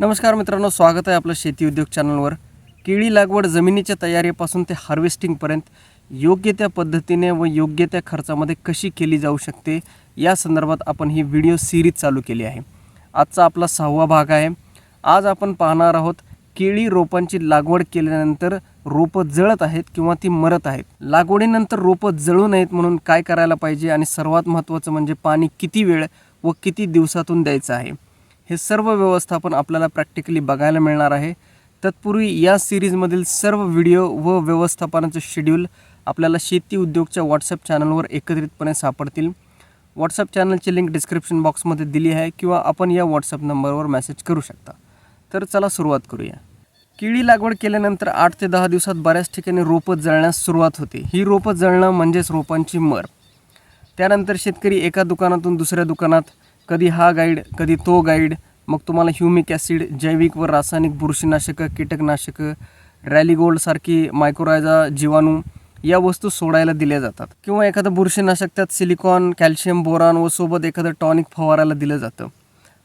नमस्कार मित्रांनो स्वागत आहे आपलं शेती उद्योग चॅनलवर. केळी लागवड जमिनीच्या तयारीपासून ते हार्वेस्टिंगपर्यंत योग्य त्या पद्धतीने व योग्य त्या खर्चामध्ये कशी केली जाऊ शकते या संदर्भात आपण ही व्हिडिओ सिरीज चालू केली आहे. आजचा आपला सहावा भाग आहे. आज आपण पाहणार आहोत केळी रोपांची लागवड केल्यानंतर रोपं जळत आहेत किंवा ती मरत आहेत. लागवडीनंतर रोपं जळू नयेत म्हणून काय करायला पाहिजे आणि सर्वात महत्त्वाचं म्हणजे पाणी किती वेळ व किती दिवसातून द्यायचं आहे? हे सर्व व्यवस्थापन आपल्याला प्रॅक्टिकली बघायला मिळणार आहे. तत्पूर्वी या सिरीजमधील सर्व व्हिडिओ व व्यवस्थापनाचं शेड्यूल आपल्याला शेती उद्योगच्या व्हॉट्सअप चॅनलवर एकत्रितपणे सापडतील. व्हॉट्सअप चॅनलची लिंक डिस्क्रिप्शन बॉक्समध्ये दिली आहे किंवा आपण या व्हॉट्सअप नंबरवर मेसेज करू शकता. तर चला सुरुवात करूया. केळी लागवड केल्यानंतर आठ ते दहा दिवसात बऱ्याच ठिकाणी रोपं जळण्यास सुरुवात होते. ही रोपं जळणं म्हणजेच रोपांची मर. त्यानंतर शेतकरी एका दुकानातून दुसऱ्या दुकानात कधी हा गाईड कधी तो गाईड मग तुम्हाला ह्युमिक ॲसिड जैविक व रासायनिक बुरशीनाशकं कीटकनाशकं रॅलीगोल्डसारखी मायक्रोरायझा जीवाणू या वस्तू सोडायला दिल्या जातात. किंवा एखादं बुरशीनाशक त्यात सिलिकॉन कॅल्शियम बोरान व सोबत एखादं टॉनिक फवारायला दिलं जातं.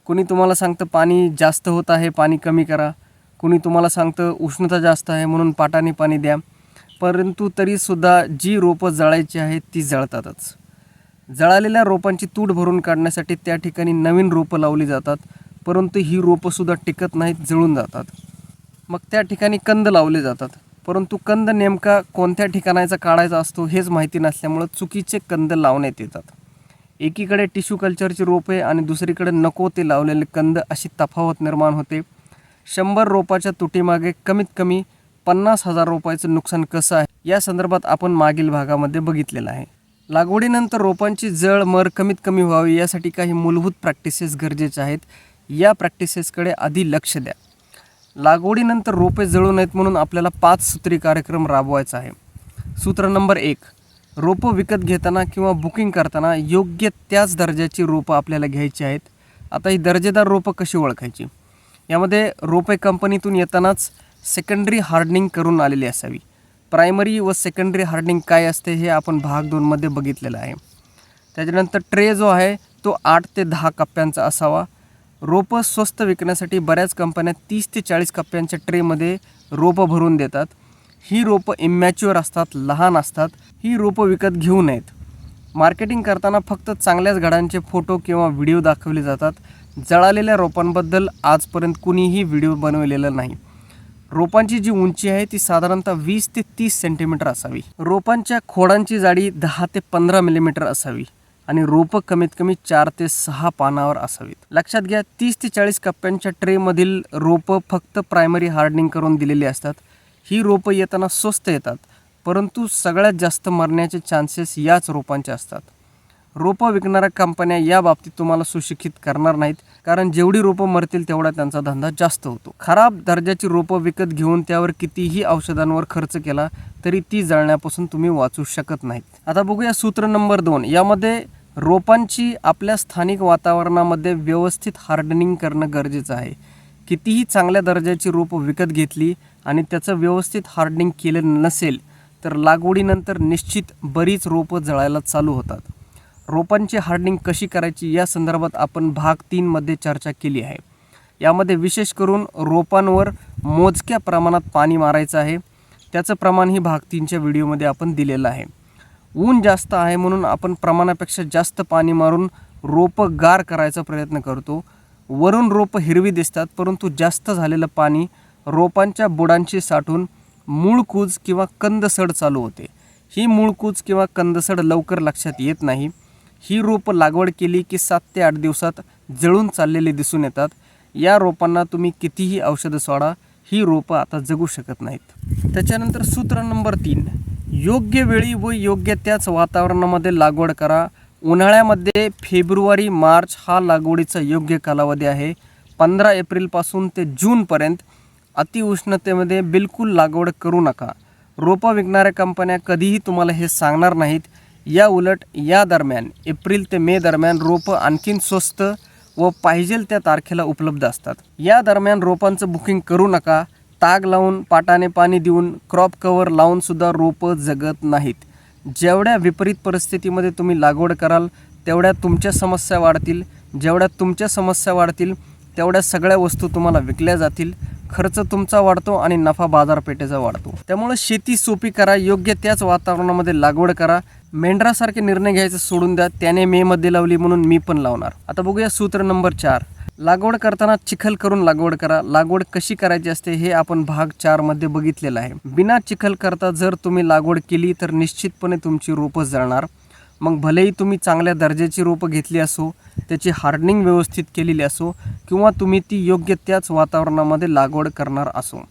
कुणी तुम्हाला सांगतं पाणी जास्त होत आहे पाणी कमी करा. कुणी तुम्हाला सांगतं उष्णता जास्त आहे म्हणून पाटाने पाणी द्या. परंतु तरीसुद्धा जी रोपं जळायची आहेत ती जळतातच. जळालेल्या रोपांची तूट भरून काढण्यासाठी त्या ठिकाणी नवीन रोपं लावली जातात परंतु ही रोपंसुद्धा टिकत नाहीत जळून जातात. मग त्या ठिकाणी कंद लावले जातात. परंतु कंद नेमका कोणत्या ठिकाणाचा काढायचा असतो हेच माहिती नसल्यामुळं चुकीचे कंद लावण्यात येतात. एकीकडे टिश्यू कल्चरची रोपे आणि दुसरीकडे नको ते लावलेले कंद अशी तफावत निर्माण होते. शंभर रोपाच्या तुटीमागे कमीत कमी पन्नास हजार रुपयाचं नुकसान कसं आहे या संदर्भात आपण मागील भागामध्ये बघितलेलं आहे. लागवडीनंतर रोपांची जळ मर कमीत कमी व्हावी यासाठी काही मूलभूत प्रॅक्टिसेस गरजेचे आहेत. या प्रॅक्टिसेसकडे आधी लक्ष द्या. लागवडीनंतर रोपे जळू नयेत म्हणून आपल्याला पाच सूत्री कार्यक्रम राबवायचा आहे. सूत्र नंबर एक रोपं विकत घेताना किंवा बुकिंग करताना योग्य त्याच दर्जाची रोपं आपल्याला घ्यायची आहेत. आता ही दर्जेदार रोपं कशी ओळखायची? यामध्ये रोपे कंपनीतून येतानाच सेकंडरी हार्डनिंग करून आलेली असावी. प्रायमरी व सेकंडरी हार्डनिंग काय असते हे आपण भाग दोनमध्ये बघितलेलं आहे. त्याच्यानंतर ट्रे जो आहे तो आठ ते दहा कप्प्यांचा असावा. रोपं स्वस्त विकण्यासाठी बऱ्याच कंपन्या तीस ते चाळीस कप्प्यांच्या ट्रेमध्ये रोपं भरून देतात. ही रोपं इमॅच्युअर असतात लहान असतात. ही रोपं विकत घेऊ नयेत. मार्केटिंग करताना फक्त चांगल्याच घडांचे फोटो किंवा व्हिडिओ दाखवले जातात. जळालेल्या रोपांबद्दल आजपर्यंत कुणीही व्हिडिओ बनवलेला नाही. रोपांची जी उंची आहे ती साधारणतः वीस ते तीस सेंटीमीटर असावी. रोपांच्या खोडांची जाडी दहा ते पंधरा मिलीमीटर असावी आणि रोपं कमीत कमी चार ते सहा पानावर असावीत. लक्षात घ्या तीस ते चाळीस कप्प्यांच्या ट्रेमधील रोपं फक्त प्रायमरी हार्डनिंग करून दिलेली असतात. ही रोपं येताना स्वस्त येतात परंतु सगळ्यात जास्त मरण्याचे चान्सेस याच रोपांचे असतात. रोपं विकणाऱ्या कंपन्या या बाबतीत तुम्हाला सुशिक्षित करणार नाहीत. कारण जेवढी रोपं मरतील तेवढा त्यांचा धंदा जास्त होतो. खराब दर्जाची रोपं विकत घेऊन त्यावर कितीही औषधांवर खर्च केला तरी ती जळण्यापासून तुम्ही वाचू शकत नाहीत. आता बघूया सूत्र नंबर दोन. यामध्ये रोपांची आपल्या स्थानिक वातावरणामध्ये व्यवस्थित हार्डनिंग करणं गरजेचं आहे. कितीही चांगल्या दर्जाची रोपं विकत घेतली आणि त्याचं व्यवस्थित हार्डनिंग केलं नसेल तर लागवडीनंतर निश्चित बरीच रोपं जळायला चालू होतात. रोपांची हार्डनिंग कशी करायची या संदर्भात आपण भाग तीनमध्ये चर्चा केली आहे. यामध्ये विशेष करून रोपांवर मोजक्या प्रमाणात पाणी मारायचं आहे. त्याचं प्रमाण ही भाग तीनच्या व्हिडिओमध्ये आपण दिलेलं आहे. ऊन जास्त आहे म्हणून आपण प्रमाणापेक्षा जास्त पाणी मारून रोपं गार करायचा प्रयत्न करतो. वरून रोपं हिरवी दिसतात परंतु जास्त झालेलं पाणी रोपांच्या बुडांशी साठून मूळकूज किंवा कंदसड चालू होते. ही मूळकूज किंवा कंदसड लवकर लक्षात येत नाही. ही रोपं लागवड केली की सात ते आठ दिवसात जळून चाललेली दिसून येतात. या रोपांना तुम्ही कितीही औषधं सोडा ही रोपं आता जगू शकत नाहीत. त्याच्यानंतर सूत्र नंबर तीन. योग्य वेळी व योग्य त्याच वातावरणामध्ये लागवड करा. उन्हाळ्यामध्ये फेब्रुवारी मार्च हा लागवडीचा योग्य कालावधी आहे. पंधरा एप्रिलपासून ते जूनपर्यंत अतिउष्णतेमध्ये बिलकुल लागवड करू नका. रोपं विकणाऱ्या कंपन्या कधीही तुम्हाला हे सांगणार नाहीत. या उलट या दरम्यान एप्रिल ते मे दरम्यान रोपं आणखीन स्वस्त व पाहिजेल त्या तारखेला उपलब्ध असतात. या दरम्यान रोपांचं बुकिंग करू नका. ताग लावून पाटाने पाणी देऊन क्रॉप कवर लावूनसुद्धा रोपं जगत नाहीत. जेवढ्या विपरीत परिस्थितीमध्ये तुम्ही लागवड कराल तेवढ्या तुमच्या समस्या वाढतील. जेवढ्या तुमच्या समस्या वाढतील तेवढ्या सगळ्या वस्तू तुम्हाला विकल्या जातील. खर्च तुमचा वाढतो आणि नफा बाजारपेठेचा वाढतो. त्यामुळे शेती सोपी करा योग्य त्याच वातावरणामध्ये लागवड करा. मेंढरासारखे निर्णय घ्यायचं सोडून द्या त्याने मे मध्ये लावली म्हणून मी पण लावणार. आता बघूया सूत्र नंबर चार. लागवड करताना चिखल करून लागवड करा. लागवड कशी करायची असते हे आपण भाग चारमध्ये बघितलेलं आहे. बिना चिखल करता जर तुम्ही लागवड केली तर निश्चितपणे तुमची रोपं जळणार. मग भलेही तुम्ही चांगल्या दर्जाची रोपं घेतली असो त्याची हार्डनिंग व्यवस्थित केलेली असो किंवा तुम्ही ती योग्य त्याच वातावरणामध्ये लागवड करणार असो.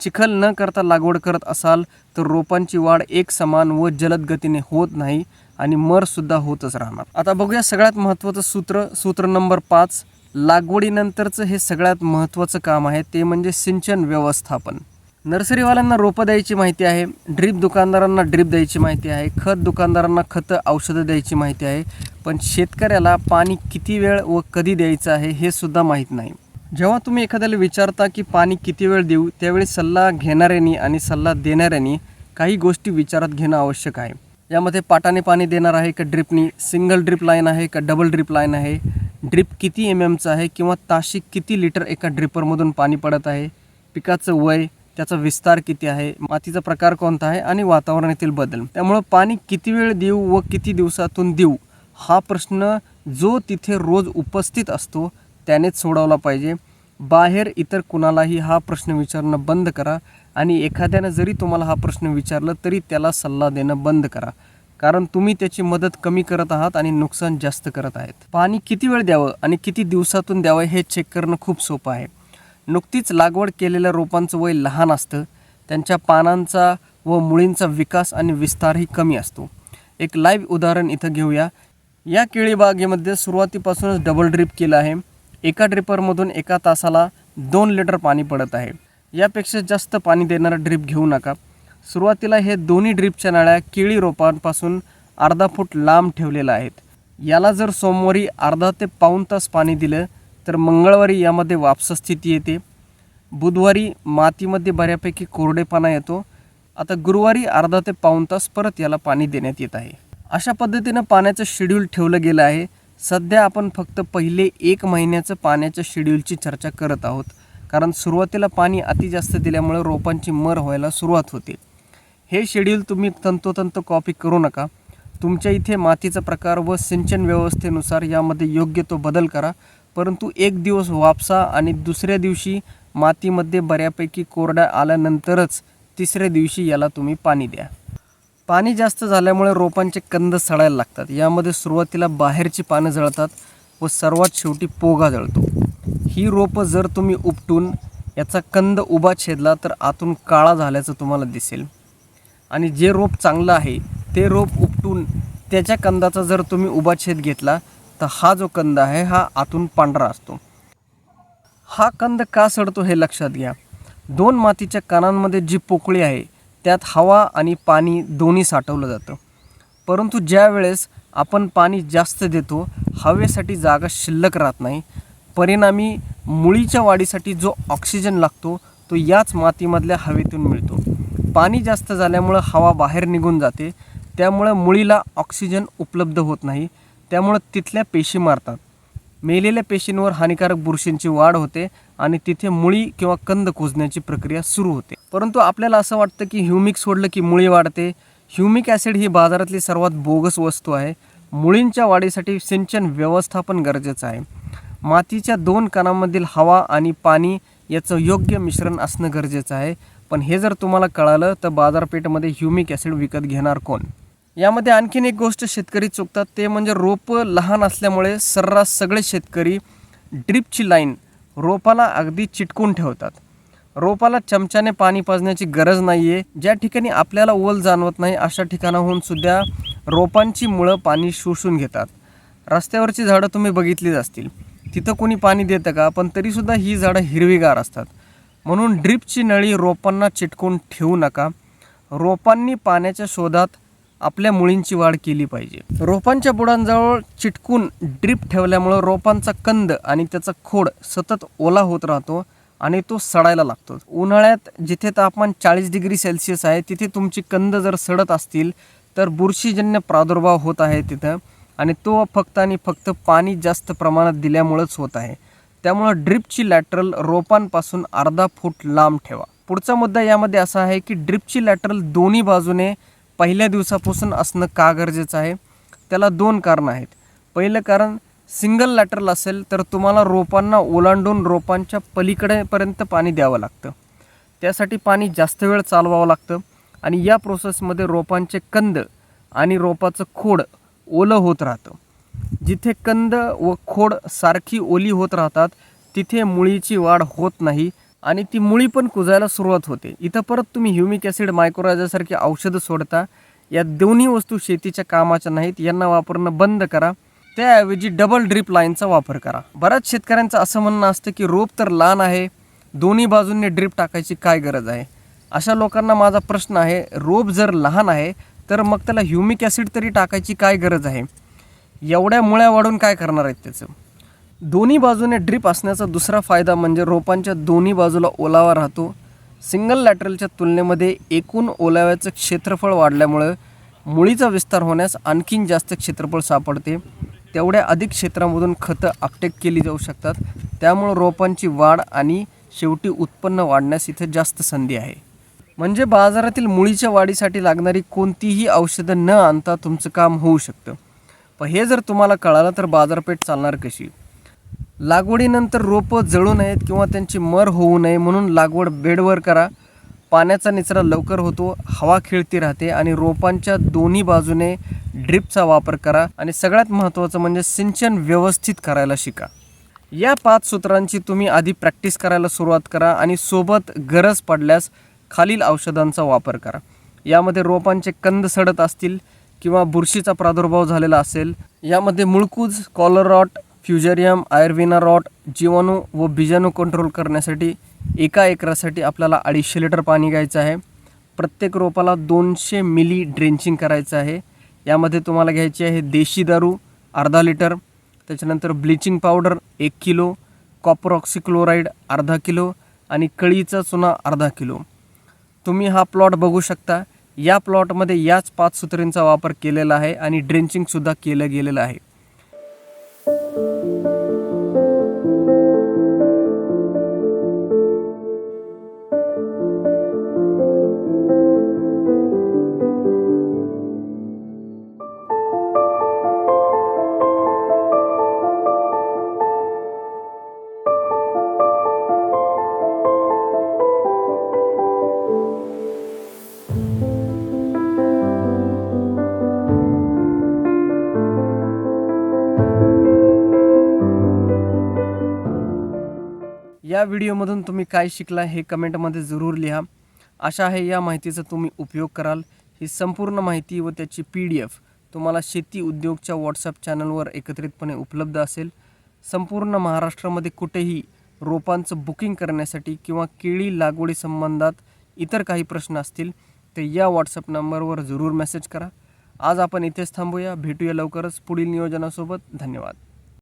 चिखल न करता लागवड करत असाल तर रोपांची वाढ एक समान व जलद गतीने होत नाही आणि मरसुद्धा होतच राहणार. आता बघूया सगळ्यात महत्त्वाचं सूत्र सूत्र नंबर पाच. लागवडीनंतरचं हे सगळ्यात महत्त्वाचं काम आहे ते म्हणजे सिंचन व्यवस्थापन. नर्सरीवाल्यांना रोपं द्यायची माहिती आहे ड्रीप दुकानदारांना ड्रीप द्यायची माहिती आहे खत दुकानदारांना खतं औषधं द्यायची माहिती आहे पण शेतकऱ्याला पाणी किती वेळ व कधी द्यायचं आहे हे सुद्धा माहीत नाही. जेव्हा तुम्ही एखाद्याला विचारता की पाणी किती वेळ देऊ त्यावेळी सल्ला घेणाऱ्यांनी आणि सल्ला देणाऱ्यांनी काही गोष्टी विचारात घेणं आवश्यक आहे. यामध्ये पाटाने पाणी देणार आहे का ड्रिपनी सिंगल ड्रिप लाईन आहे का डबल ड्रिप लाईन आहे ड्रिप किती एम एमचं आहे किंवा ताशी किती लिटर एका ड्रिपरमधून पाणी पडत आहे पिकाचं वय त्याचा विस्तार किती आहे मातीचा प्रकार कोणता आहे आणि वातावरणातील बदल. त्यामुळं पाणी किती वेळ देऊ व किती दिवसातून देऊ हा प्रश्न जो तिथे रोज उपस्थित असतो त्यानेच सोडवला पाहिजे. बाहेर इतर कुणालाही हा प्रश्न विचारणं बंद करा आणि एखाद्यानं जरी तुम्हाला हा प्रश्न विचारलं तरी त्याला सल्ला देणं बंद करा. कारण तुम्ही त्याची मदत कमी करत आहात आणि नुकसान जास्त करत आहेत. पाणी किती वेळ द्यावं आणि किती दिवसातून द्यावं हे चेक करणं खूप सोपं आहे. नुकतीच लागवड केलेल्या रोपांचं वय लहान असतं. त्यांच्या पानांचा व मुळींचा विकास आणि विस्तारही कमी असतो. एक लाईव्ह उदाहरण इथं घेऊया. या केळी बागेमध्ये सुरुवातीपासूनच डबल ड्रिप केलं आहे. एका ड्रिपरमधून एका तासाला दोन लिटर पाणी पडत आहे. यापेक्षा जास्त पाणी देणारा ड्रिप घेऊ नका. सुरुवातीला हे दोन्ही ड्रिपच्या नळ्या केळी रोपांपासून अर्धा फूट लांब ठेवलेल्या आहेत. याला जर सोमवारी अर्धा ते पाऊण तास पाणी दिलं तर मंगळवारी यामध्ये वापसस्थिती येते. बुधवारी मातीमध्ये बऱ्यापैकी कोरडेपणा येतो. आता गुरुवारी अर्धा ते पाऊण तास परत याला पाणी देण्यात येत आहे. अशा पद्धतीनं पाण्याचं शेड्यूल ठेवलं गेलं आहे. सध्या आपण फक्त पहिले एक महिन्याचं पाण्याच्या शेड्यूलची चर्चा करत आहोत. कारण सुरुवातीला पाणी अति जास्त दिल्यामुळे रोपांची मर व्हायला सुरुवात होते. हे शेड्यूल तुम्ही तंतोतंत कॉपी करू नका. तुमच्या इथे मातीचा प्रकार व सिंचन व्यवस्थेनुसार यामध्ये योग्य तो बदल करा. परंतु एक दिवस वापसा आणि दुसऱ्या दिवशी मातीमध्ये बऱ्यापैकी कोरड्या आल्यानंतरच तिसऱ्या दिवशी याला तुम्ही पाणी द्या. पाणी जास्त झाल्यामुळे रोपांचे कंद सडायला लागतात. यामध्ये सुरुवातीला बाहेरची पानं जळतात व सर्वात शेवटी पोगा जळतो. ही रोपं जर तुम्ही उपटून याचा कंद उभा छेदला तर आतून काळा झाल्याचं तुम्हाला दिसेल. आणि जे रोप चांगलं आहे ते रोप उपटून त्याच्या कंदाचा जर तुम्ही उभा छेद घेतला तर हा जो कंद आहे हा आतून पांढरा असतो. हा कंद का सडतो हे लक्षात घ्या. दोन मातीच्या कानांमध्ये जी पोकळी आहे त्यात हवा आणि पाणी दोन्ही साठवलं जातं. परंतु ज्या वेळेस आपण पाणी जास्त देतो हवेसाठी जागा शिल्लक राहत नाही. परिणामी मुळीच्या वाढीसाठी जो ऑक्सिजन लागतो तो याच मातीमधल्या हवेतून मिळतो. पाणी जास्त झाल्यामुळं हवा बाहेर निघून जाते. त्यामुळं मुळीला ऑक्सिजन उपलब्ध होत नाही. त्यामुळं तिथल्या पेशी मारतात. मेलेल्या पेशींवर हानिकारक बुरशींची वाढ होते आणि तिथे मुळी किंवा कंद कुजण्याची प्रक्रिया सुरू होते. परंतु आपल्याला असं वाटतं की ह्युमिक सोडलं की मुळी वाढते. ह्युमिक ॲसिड ही बाजारातली सर्वात बोगस वस्तू आहे. मुळींच्या वाढीसाठी सिंचन व्यवस्थापन गरजेचं आहे. मातीच्या दोन कणांमधील हवा आणि पाणी याचं योग्य मिश्रण असणं गरजेचं आहे. पण हे जर तुम्हाला कळालं तर बाजारपेठेमध्ये ह्युमिक ॲसिड विकत घेणार कोण? यामध्ये आणखीन एक गोष्ट शेतकरी चुकतात ते म्हणजे रोपं लहान असल्यामुळे सर्रास सगळे शेतकरी ड्रिपची लाईन रोपाला अगदी चिटकून ठेवतात. रोपाला चमच्याने पाणी पाजण्याची गरज नाही आहे ज्या ठिकाणी आपल्याला ओल जाणवत नाही अशा ठिकाणाहून सुद्धा रोपांची मुळं पाणी शोषून घेतात. रस्त्यावरची झाडं तुम्ही बघितलीच असतील. तिथं कोणी पाणी देतं का? पण तरीसुद्धा ही झाडं हिरवीगार असतात. म्हणून ड्रिपची नळी रोपांना चिटकून ठेवू नका. रोपांनी पाण्याच्या शोधात आपल्या मुळींची वाढ केली पाहिजे. रोपांच्या बुडांजवळ चिटकून ड्रिप ठेवल्यामुळं रोपांचा कंद आणि त्याचा खोड सतत ओला होत राहतो आणि तो सडायला लागतो. उन्हाळ्यात जिथे तापमान चाळीस डिग्री सेल्सिअस आहे तिथे तुमची कंद जर सडत असतील तर बुरशीजन्य प्रादुर्भाव होत आहे तिथं आणि तो फक्त आणि फक्त पाणी जास्त प्रमाणात दिल्यामुळंच होत आहे. त्यामुळं ड्रिपची लॅटरल रोपांपासून अर्धा फूट लांब ठेवा. पुढचा मुद्दा यामध्ये असा आहे की ड्रिपची लॅटरल दोन्ही बाजूने पहिल्या दिवसापासून असणं का गरजेचं आहे? त्याला दोन कारणं आहेत. पहिलं कारण सिंगल लॅटरल असेल तर तुम्हाला रोपांना ओलांडून रोपांच्या पलीकडेपर्यंत पाणी द्यावं लागतं. त्यासाठी पाणी जास्त वेळ चालवावं लागतं आणि या प्रोसेसमध्ये रोपांचे कंद आणि रोपाचं खोड ओलं होत राहतं. जिथे कंद व खोड सारखी ओली होत राहतात तिथे मुळीची वाढ होत नाही आणि ती मुळी पण कुजायला सुरुवात होते. इथं परत तुम्ही ह्युमिक ॲसिड मायक्रोरायझासारखी औषधं सोडता. या दोन्ही वस्तू शेतीच्या कामाच्या नाहीत. यांना वापरणं बंद करा. त्याऐवजी डबल ड्रिप लाईनचा वापर करा. बऱ्याच शेतकऱ्यांचं असं म्हणणं असतं की रोप तर लहान आहे. दोन्ही बाजूंनी ड्रिप टाकायची काय गरज आहे? अशा लोकांना माझा प्रश्न आहे रोप जर लहान आहे तर मग त्याला ह्युमिक ॲसिड तरी टाकायची काय गरज आहे? एवढ्या मुळ्या वाढून काय करणार आहेत त्याचं? दोन्ही बाजूने ड्रिप असण्याचा दुसरा फायदा म्हणजे रोपांच्या दोन्ही बाजूला ओलावा राहतो. सिंगल लॅटरलच्या तुलनेमध्ये एकूण ओलाव्याचं क्षेत्रफळ वाढल्यामुळं मुळीचा विस्तार होण्यास आणखीन जास्त क्षेत्रफळ सापडते. तेवढ्या अधिक क्षेत्रामधून खतं आपटेक केली जाऊ शकतात. त्यामुळं रोपांची वाढ आणि शेवटी उत्पन्न वाढण्यास इथे जास्त संधी आहे. म्हणजे बाजारातील मुळीच्या वाढीसाठी लागणारी कोणतीही औषधं न आणता तुमचं काम होऊ शकतं. पण हे जर तुम्हाला कळालं तर बाजारपेठ चालणार कशी? लागवडीनंतर रोपं जळू नयेत किंवा त्यांची मर होऊ नये म्हणून लागवड बेडवर करा. पाण्याचा निचरा लवकर होतो हवा खेळती राहते आणि रोपांच्या दोन्ही बाजूने ड्रिपचा वापर करा आणि सगळ्यात महत्त्वाचं म्हणजे सिंचन व्यवस्थित करायला शिका. या पाच सूत्रांची तुम्ही आधी प्रॅक्टिस करायला सुरुवात करा आणि सोबत गरज पडल्यास खालील औषधांचा वापर करा. यामध्ये रोपांचे कंद सडत असतील किंवा बुरशीचा प्रादुर्भाव झालेला असेल यामध्ये मुळकूज कॉलरॉट फ्युजेरियम आयर्विना रॉट जीवाणू व बीजाणू कंट्रोल करण्यासाठी एका एकरासाठी आपल्याला अडीचशे लिटर पाणी घ्यायचं आहे. प्रत्येक रोपाला दोनशे मिली ड्रेंचिंग करायचं आहे. यामध्ये तुम्हाला घ्यायची आहे देशी दारू अर्धा लिटर त्याच्यानंतर ब्लिचिंग पावडर एक किलो कॉपर ऑक्सिक्लोराईड अर्धा किलो आणि कळीचा चुना अर्धा किलो. तुम्ही हा प्लॉट बघू शकता. या प्लॉटमध्ये याच पाच सूत्रींचा वापर केलेला आहे आणि ड्रेंचिंगसुद्धा केलं गेलेलं आहे. या व्हिडिओमधून तुम्ही काय शिकला हे कमेंटमध्ये जरूर लिहा. अशा आहे या माहितीचा तुम्ही उपयोग कराल. ही संपूर्ण माहिती व त्याची पी डी एफ तुम्हाला शेती उद्योगच्या व्हॉट्सअप चॅनलवर एकत्रितपणे उपलब्ध असेल. संपूर्ण महाराष्ट्रामध्ये कुठेही रोपांचं बुकिंग करण्यासाठी किंवा केळी लागवडी संबंधात इतर काही प्रश्न असतील तर या व्हॉट्सअप नंबरवर जरूर मेसेज करा. आज आपण इथेच थांबूया. भेटूया लवकरच पुढील नियोजनासोबत. धन्यवाद.